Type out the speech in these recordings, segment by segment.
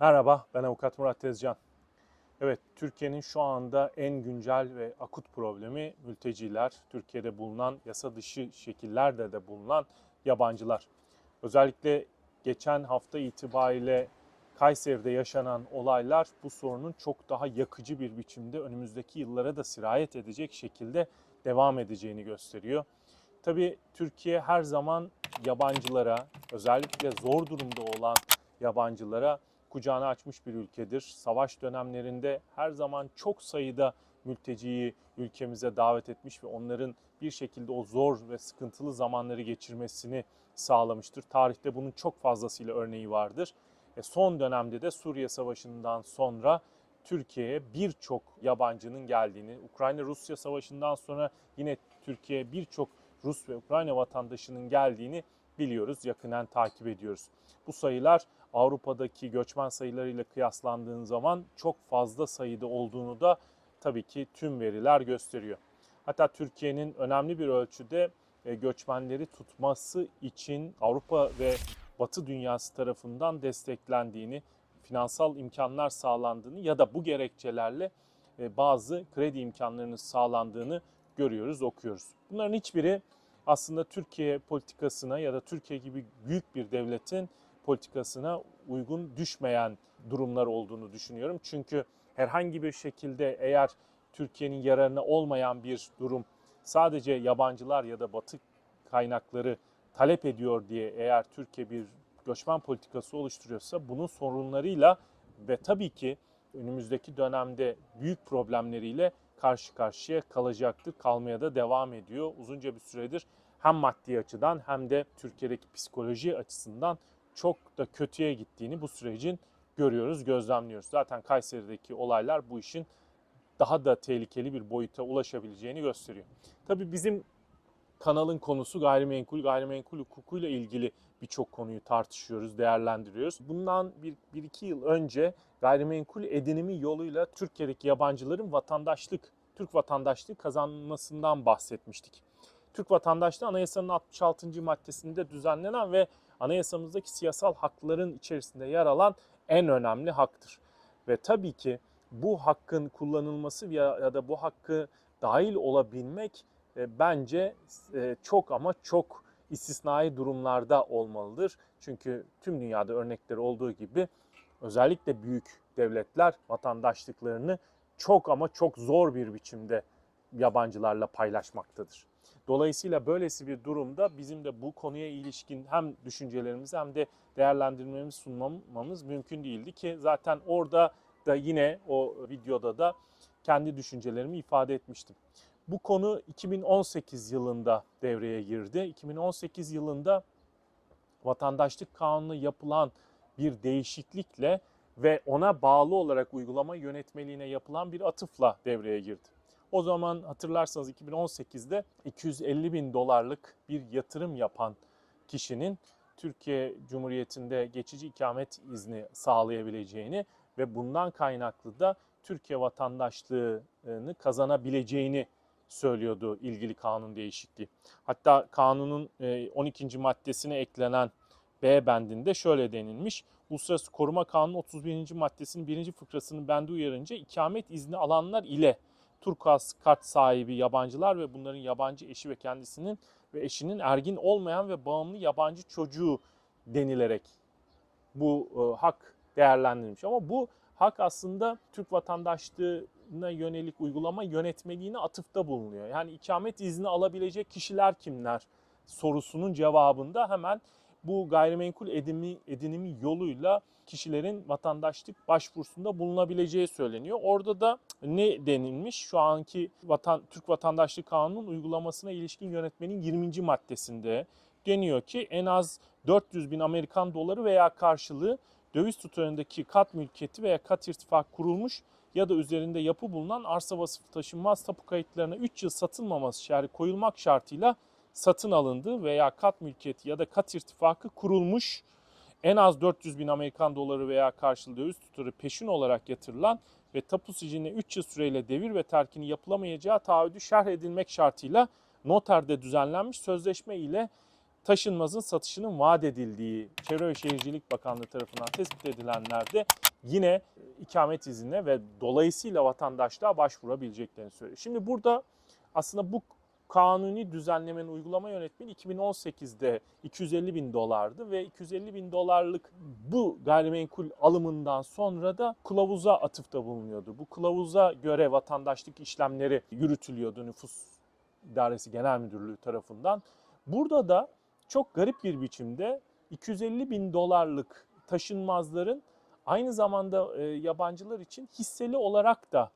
Merhaba, ben Avukat Murat Tezcan. Evet, Türkiye'nin şu anda en güncel ve akut problemi mülteciler, Türkiye'de bulunan yasa dışı şekillerde de bulunan yabancılar. Özellikle geçen hafta itibariyle Kayseri'de yaşanan olaylar bu sorunun çok daha yakıcı bir biçimde önümüzdeki yıllara da sirayet edecek şekilde devam edeceğini gösteriyor. Tabii Türkiye her zaman yabancılara, özellikle zor durumda olan yabancılara kucağını açmış bir ülkedir. Savaş dönemlerinde her zaman çok sayıda mülteciyi ülkemize davet etmiş ve onların bir şekilde o zor ve sıkıntılı zamanları geçirmesini sağlamıştır. Tarihte bunun çok fazlasıyla örneği vardır. E son dönemde de Suriye Savaşı'ndan sonra Türkiye'ye birçok yabancının geldiğini, Ukrayna-Rusya Savaşı'ndan sonra yine Türkiye'ye birçok Rus ve Ukrayna vatandaşının geldiğini biliyoruz, yakından takip ediyoruz. Bu sayılar Avrupa'daki göçmen sayılarıyla kıyaslandığın zaman çok fazla sayıda olduğunu da tabii ki tüm veriler gösteriyor. Hatta Türkiye'nin önemli bir ölçüde e, göçmenleri tutması için Avrupa ve Batı dünyası tarafından desteklendiğini, finansal imkanlar sağlandığını ya da bu gerekçelerle e, bazı kredi imkanlarının sağlandığını görüyoruz, okuyoruz. Bunların hiçbiri aslında Türkiye politikasına ya da Türkiye gibi büyük bir devletin politikasına uygun düşmeyen durumlar olduğunu düşünüyorum. Çünkü herhangi bir şekilde eğer Türkiye'nin yararına olmayan bir durum sadece yabancılar ya da batı kaynakları talep ediyor diye eğer Türkiye bir göçmen politikası oluşturuyorsa bunun sorunlarıyla ve tabii ki önümüzdeki dönemde büyük problemleriyle karşı karşıya kalacaktır. Kalmaya da devam ediyor. Uzunca bir süredir hem maddi açıdan hem de Türkiye'deki psikoloji açısından çok da kötüye gittiğini bu sürecin görüyoruz, gözlemliyoruz. Zaten Kayseri'deki olaylar bu işin daha da tehlikeli bir boyuta ulaşabileceğini gösteriyor. Tabii bizim kanalın konusu gayrimenkul, gayrimenkul hukukuyla ilgili birçok konuyu tartışıyoruz, değerlendiriyoruz. Bundan bir, bir iki yıl önce gayrimenkul edinimi yoluyla Türkiye'deki yabancıların vatandaşlık, Türk vatandaşlığı kazanmasından bahsetmiştik. Türk vatandaşlığı anayasanın 66. maddesinde düzenlenen ve anayasamızdaki siyasal hakların içerisinde yer alan en önemli haktır. Ve tabii ki bu hakkın kullanılması ya, da bu hakkı dahil olabilmek e, bence e, çok ama çok istisnai durumlarda olmalıdır. Çünkü tüm dünyada örnekleri olduğu gibi özellikle büyük devletler vatandaşlıklarını çok ama çok zor bir biçimde yabancılarla paylaşmaktadır. Dolayısıyla böylesi bir durumda bizim de bu konuya ilişkin hem düşüncelerimizi hem de değerlendirmemizi sunmamız mümkün değildi ki zaten orada da yine o videoda da kendi düşüncelerimi ifade etmiştim. Bu konu 2018 yılında devreye girdi. 2018 yılında vatandaşlık kanunu yapılan bir değişiklikle ve ona bağlı olarak uygulama yönetmeliğine yapılan bir atıfla devreye girdi. O zaman hatırlarsanız 2018'de 250 bin dolarlık bir yatırım yapan kişinin Türkiye Cumhuriyeti'nde geçici ikamet izni sağlayabileceğini ve bundan kaynaklı da Türkiye vatandaşlığını kazanabileceğini söylüyordu ilgili kanun değişikliği. Hatta kanunun 12. maddesine eklenen B bendinde şöyle denilmiş. Uluslararası Koruma Kanunu 31. maddesinin 1. fıkrasının bendi uyarınca ikamet izni alanlar ile turkuaz kart sahibi yabancılar ve bunların yabancı eşi ve kendisinin ve eşinin ergin olmayan ve bağımlı yabancı çocuğu denilerek bu e, hak değerlendirilmiş. Ama bu hak aslında Türk vatandaşlığına yönelik uygulama yönetmeliğine atıfta bulunuyor. Yani ikamet izni alabilecek kişiler kimler sorusunun cevabında hemen bu gayrimenkul edinimi, edinimi yoluyla kişilerin vatandaşlık başvurusunda bulunabileceği söyleniyor. Orada da ne denilmiş? Şu anki vatan, Türk Vatandaşlık Kanunu'nun uygulamasına ilişkin yönetmenin 20. maddesinde deniyor ki en az 400 bin Amerikan doları veya karşılığı döviz tutarındaki kat mülkiyeti veya kat irtifak kurulmuş ya da üzerinde yapı bulunan arsa vasıfı taşınmaz tapu kayıtlarına 3 yıl satılmaması şerhi koyulmak şartıyla satın alındı veya kat mülkiyeti ya da kat irtifakı kurulmuş. En az 400 bin Amerikan doları veya karşılığı döviz tutarı peşin olarak yatırılan ve tapu siciline 3 yıl süreyle devir ve terkini yapılamayacağı taahhüdü şerh edilmek şartıyla noterde düzenlenmiş sözleşme ile taşınmazın satışının vaat edildiği Çevre ve Şehircilik Bakanlığı tarafından tespit edilenlerde yine ikamet iznine ve dolayısıyla vatandaşlığa başvurabileceklerini söylüyor. Şimdi burada aslında bu kanuni düzenlemenin uygulama yönetmeni 2018'de 250 bin dolardı ve 250 bin dolarlık bu gayrimenkul alımından sonra da kılavuza atıfta bulunuyordu. Bu kılavuza göre vatandaşlık işlemleri yürütülüyordu nüfus İdaresi Genel Müdürlüğü tarafından. Burada da çok garip bir biçimde 250 bin dolarlık taşınmazların aynı zamanda e, yabancılar için hisseli olarak da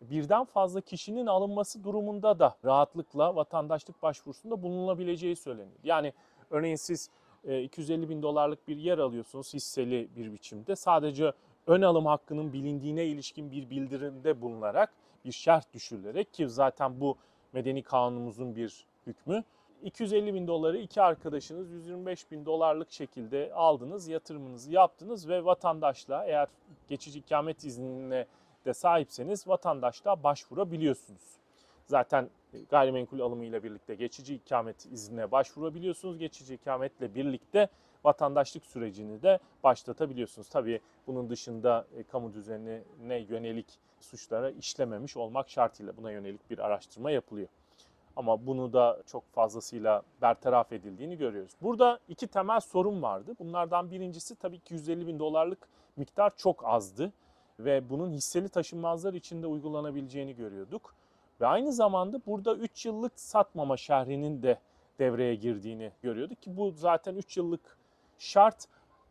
birden fazla kişinin alınması durumunda da rahatlıkla vatandaşlık başvurusunda bulunulabileceği söyleniyor. Yani örneğin siz e, 250 bin dolarlık bir yer alıyorsunuz hisseli bir biçimde. Sadece ön alım hakkının bilindiğine ilişkin bir bildirimde bulunarak bir şerh düşürülerek ki zaten bu medeni kanunumuzun bir hükmü. 250 bin doları iki arkadaşınız 125 bin dolarlık şekilde aldınız, yatırımınızı yaptınız ve vatandaşlığa eğer geçici ikamet iznine de sahipseniz vatandaşlığa başvurabiliyorsunuz. Zaten gayrimenkul alımıyla birlikte geçici ikamet iznine başvurabiliyorsunuz. Geçici ikametle birlikte vatandaşlık sürecini de başlatabiliyorsunuz. Tabii bunun dışında e, kamu düzenine yönelik suçlara işlememiş olmak şartıyla buna yönelik bir araştırma yapılıyor. Ama bunu da çok fazlasıyla bertaraf edildiğini görüyoruz. Burada iki temel sorun vardı. Bunlardan birincisi tabii ki 150 bin dolarlık miktar çok azdı ve bunun hisseli taşınmazlar içinde uygulanabileceğini görüyorduk. Ve aynı zamanda burada 3 yıllık satmama şerhinin de devreye girdiğini görüyorduk ki bu zaten 3 yıllık şart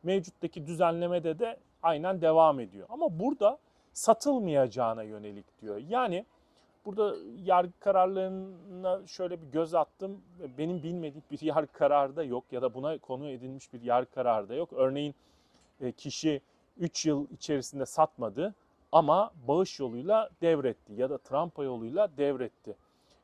mevcuttaki düzenlemede de aynen devam ediyor. Ama burada satılmayacağına yönelik diyor. Yani burada yargı kararlarına şöyle bir göz attım. Benim bilmediğim bir yargı kararı da yok ya da buna konu edilmiş bir yargı kararı da yok. Örneğin e, kişi 3 yıl içerisinde satmadı ama bağış yoluyla devretti ya da trampa yoluyla devretti.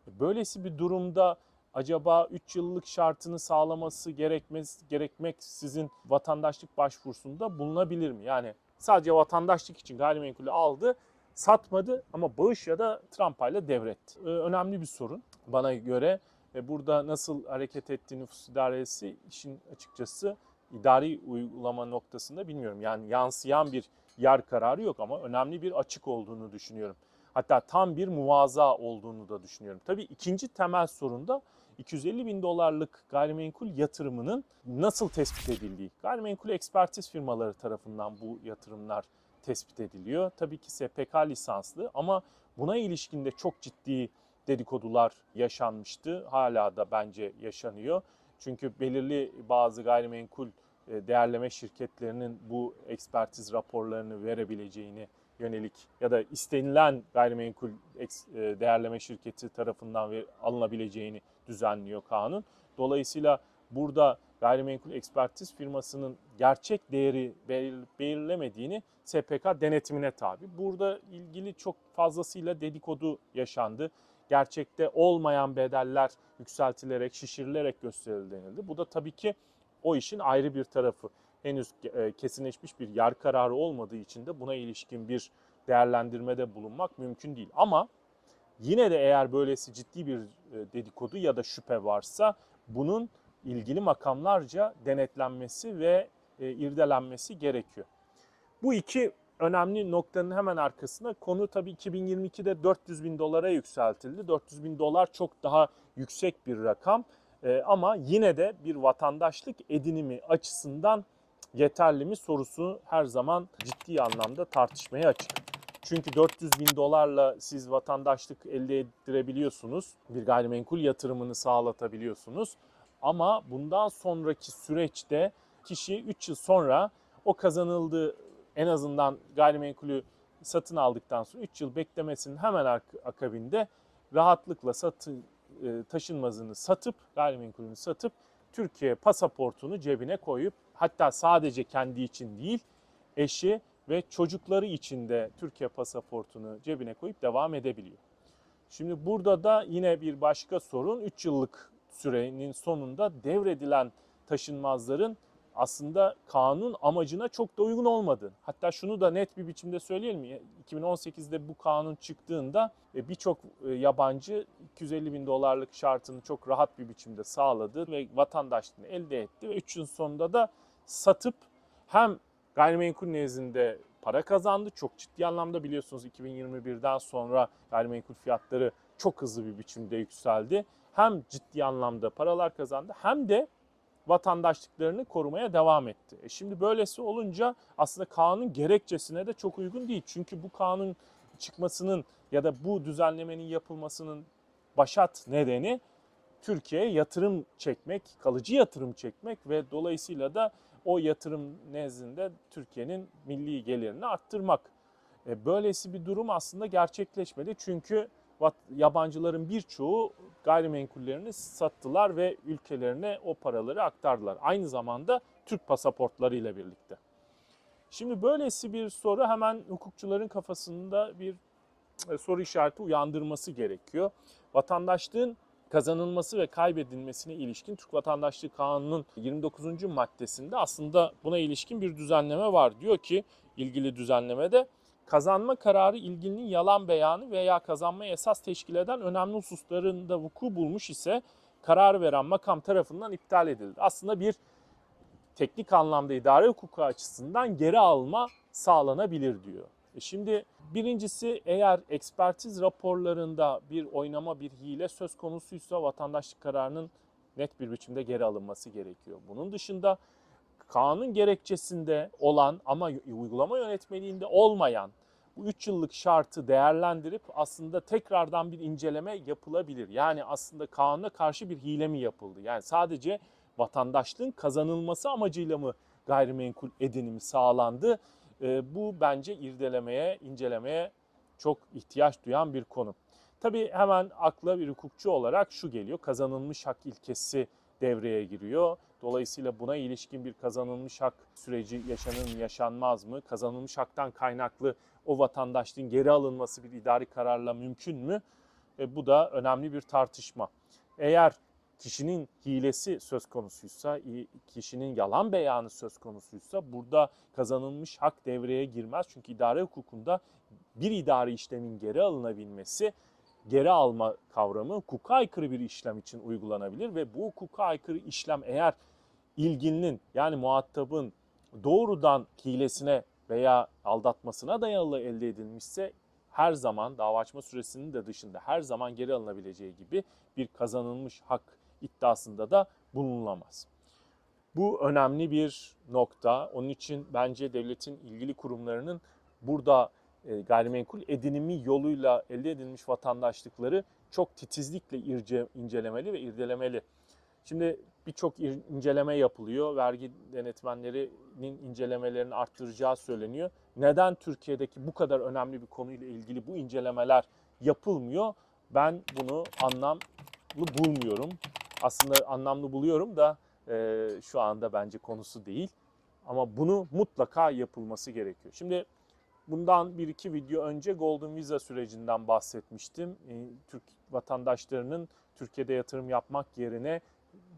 Böylesi bir durumda acaba 3 yıllık şartını sağlaması gerekmez gerekmek sizin vatandaşlık başvurusunda bulunabilir mi? Yani sadece vatandaşlık için gayrimenkulü aldı, satmadı ama bağış ya da trampayla devretti. Ee, önemli bir sorun bana göre ve burada nasıl hareket ettiği nüfus idaresi işin açıkçası idari uygulama noktasında bilmiyorum. Yani yansıyan bir yer kararı yok ama önemli bir açık olduğunu düşünüyorum. Hatta tam bir muvaza olduğunu da düşünüyorum. Tabii ikinci temel sorun da 250 bin dolarlık gayrimenkul yatırımının nasıl tespit edildiği. Gayrimenkul ekspertiz firmaları tarafından bu yatırımlar tespit ediliyor. Tabii ki SPK lisanslı ama buna ilişkin de çok ciddi dedikodular yaşanmıştı. Hala da bence yaşanıyor. Çünkü belirli bazı gayrimenkul e, değerleme şirketlerinin bu ekspertiz raporlarını verebileceğini yönelik ya da istenilen gayrimenkul e, değerleme şirketi tarafından alınabileceğini düzenliyor kanun. Dolayısıyla burada gayrimenkul ekspertiz firmasının gerçek değeri belirlemediğini SPK denetimine tabi. Burada ilgili çok fazlasıyla dedikodu yaşandı. Gerçekte olmayan bedeller yükseltilerek, şişirilerek gösterildi. Bu da tabii ki o işin ayrı bir tarafı. Henüz e, kesinleşmiş bir yer kararı olmadığı için de buna ilişkin bir değerlendirmede bulunmak mümkün değil. Ama yine de eğer böylesi ciddi bir e, dedikodu ya da şüphe varsa bunun ilgili makamlarca denetlenmesi ve e, irdelenmesi gerekiyor. Bu iki önemli noktanın hemen arkasında konu tabii 2022'de 400 bin dolara yükseltildi. 400 bin dolar çok daha yüksek bir rakam e, ama yine de bir vatandaşlık edinimi açısından yeterli mi sorusu her zaman ciddi anlamda tartışmaya açık. Çünkü 400 bin dolarla siz vatandaşlık elde ettirebiliyorsunuz. Bir gayrimenkul yatırımını sağlatabiliyorsunuz. Ama bundan sonraki süreçte kişi 3 yıl sonra o kazanıldığı en azından gayrimenkulü satın aldıktan sonra 3 yıl beklemesinin hemen akabinde rahatlıkla satın e, taşınmazını satıp, gayrimenkulünü satıp Türkiye pasaportunu cebine koyup hatta sadece kendi için değil eşi ve çocukları için de Türkiye pasaportunu cebine koyup devam edebiliyor. Şimdi burada da yine bir başka sorun 3 yıllık sürenin sonunda devredilen taşınmazların aslında kanun amacına çok da uygun olmadı. Hatta şunu da net bir biçimde söyleyelim. 2018'de bu kanun çıktığında e, birçok e, yabancı 250 bin dolarlık şartını çok rahat bir biçimde sağladı ve vatandaşlığını elde etti ve 3 yıl sonunda da satıp hem gayrimenkul nezdinde para kazandı. Çok ciddi anlamda biliyorsunuz 2021'den sonra gayrimenkul fiyatları çok hızlı bir biçimde yükseldi. Hem ciddi anlamda paralar kazandı hem de vatandaşlıklarını korumaya devam etti. E şimdi böylesi olunca aslında kanun gerekçesine de çok uygun değil. Çünkü bu kanun çıkmasının ya da bu düzenlemenin yapılmasının başat nedeni Türkiye'ye yatırım çekmek, kalıcı yatırım çekmek ve dolayısıyla da o yatırım nezdinde Türkiye'nin milli gelirini arttırmak. E, Böylesi bir durum aslında gerçekleşmedi. Çünkü yabancıların birçoğu gayrimenkullerini sattılar ve ülkelerine o paraları aktardılar. Aynı zamanda Türk pasaportlarıyla birlikte. Şimdi böylesi bir soru hemen hukukçuların kafasında bir e, soru işareti uyandırması gerekiyor. Vatandaşlığın kazanılması ve kaybedilmesine ilişkin Türk Vatandaşlığı Kanunu'nun 29. maddesinde aslında buna ilişkin bir düzenleme var. Diyor ki ilgili düzenlemede kazanma kararı ilgilinin yalan beyanı veya kazanmayı esas teşkil eden önemli hususlarında vuku bulmuş ise karar veren makam tarafından iptal edildi. Aslında bir teknik anlamda idare hukuku açısından geri alma sağlanabilir diyor. E şimdi birincisi eğer ekspertiz raporlarında bir oynama, bir hile söz konusuysa vatandaşlık kararının net bir biçimde geri alınması gerekiyor. Bunun dışında kanun gerekçesinde olan ama uygulama yönetmeliğinde olmayan bu 3 yıllık şartı değerlendirip aslında tekrardan bir inceleme yapılabilir. Yani aslında kanuna karşı bir hile mi yapıldı? Yani sadece vatandaşlığın kazanılması amacıyla mı gayrimenkul edinimi sağlandı? E, bu bence irdelemeye, incelemeye çok ihtiyaç duyan bir konu. Tabii hemen akla bir hukukçu olarak şu geliyor. Kazanılmış hak ilkesi devreye giriyor. Dolayısıyla buna ilişkin bir kazanılmış hak süreci yaşanır mı, yaşanmaz mı? Kazanılmış haktan kaynaklı o vatandaşlığın geri alınması bir idari kararla mümkün mü? E, bu da önemli bir tartışma. Eğer kişinin hilesi söz konusuysa, kişinin yalan beyanı söz konusuysa burada kazanılmış hak devreye girmez. Çünkü idare hukukunda bir idari işlemin geri alınabilmesi geri alma kavramı hukuka aykırı bir işlem için uygulanabilir ve bu hukuka aykırı işlem eğer ilgilinin yani muhatabın doğrudan hilesine veya aldatmasına dayalı elde edilmişse her zaman dava açma süresinin de dışında her zaman geri alınabileceği gibi bir kazanılmış hak iddiasında da bulunulamaz. Bu önemli bir nokta. Onun için bence devletin ilgili kurumlarının burada gayrimenkul edinimi yoluyla elde edilmiş vatandaşlıkları çok titizlikle irce, incelemeli ve irdelemeli. Şimdi birçok inceleme yapılıyor. Vergi denetmenlerinin incelemelerini arttıracağı söyleniyor. Neden Türkiye'deki bu kadar önemli bir konuyla ilgili bu incelemeler yapılmıyor? Ben bunu anlamlı bulmuyorum. Aslında anlamlı buluyorum da e, şu anda bence konusu değil. Ama bunu mutlaka yapılması gerekiyor. Şimdi bundan bir iki video önce Golden Visa sürecinden bahsetmiştim. E, Türk vatandaşlarının Türkiye'de yatırım yapmak yerine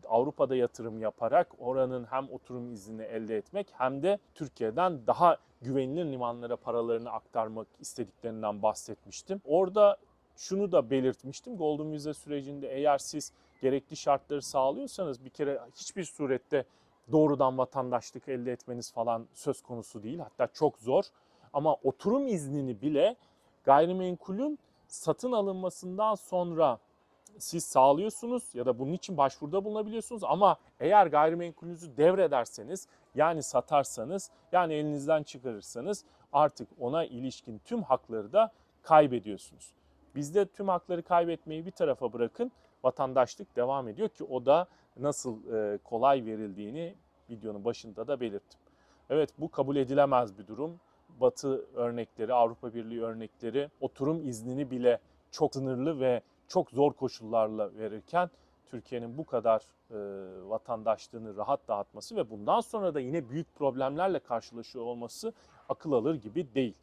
Avrupa'da yatırım yaparak oranın hem oturum iznini elde etmek hem de Türkiye'den daha güvenilir limanlara paralarını aktarmak istediklerinden bahsetmiştim. Orada şunu da belirtmiştim. Golden Visa sürecinde eğer siz gerekli şartları sağlıyorsanız bir kere hiçbir surette doğrudan vatandaşlık elde etmeniz falan söz konusu değil. Hatta çok zor. Ama oturum iznini bile gayrimenkulün satın alınmasından sonra siz sağlıyorsunuz ya da bunun için başvuruda bulunabiliyorsunuz ama eğer gayrimenkulünüzü devrederseniz yani satarsanız yani elinizden çıkarırsanız artık ona ilişkin tüm hakları da kaybediyorsunuz. Bizde tüm hakları kaybetmeyi bir tarafa bırakın vatandaşlık devam ediyor ki o da nasıl e, kolay verildiğini videonun başında da belirttim. Evet bu kabul edilemez bir durum. Batı örnekleri, Avrupa Birliği örnekleri oturum iznini bile çok sınırlı ve çok zor koşullarla verirken Türkiye'nin bu kadar e, vatandaşlığını rahat dağıtması ve bundan sonra da yine büyük problemlerle karşılaşıyor olması akıl alır gibi değil.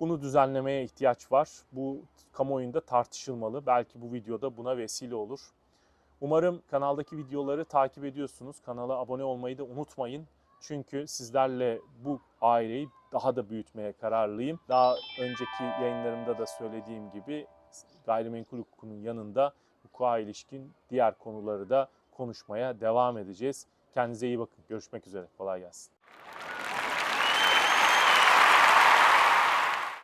Bunu düzenlemeye ihtiyaç var. Bu kamuoyunda tartışılmalı. Belki bu videoda buna vesile olur. Umarım kanaldaki videoları takip ediyorsunuz. Kanala abone olmayı da unutmayın. Çünkü sizlerle bu aileyi daha da büyütmeye kararlıyım. Daha önceki yayınlarımda da söylediğim gibi gayrimenkul hukukunun yanında hukuka ilişkin diğer konuları da konuşmaya devam edeceğiz. Kendinize iyi bakın. Görüşmek üzere. Kolay gelsin.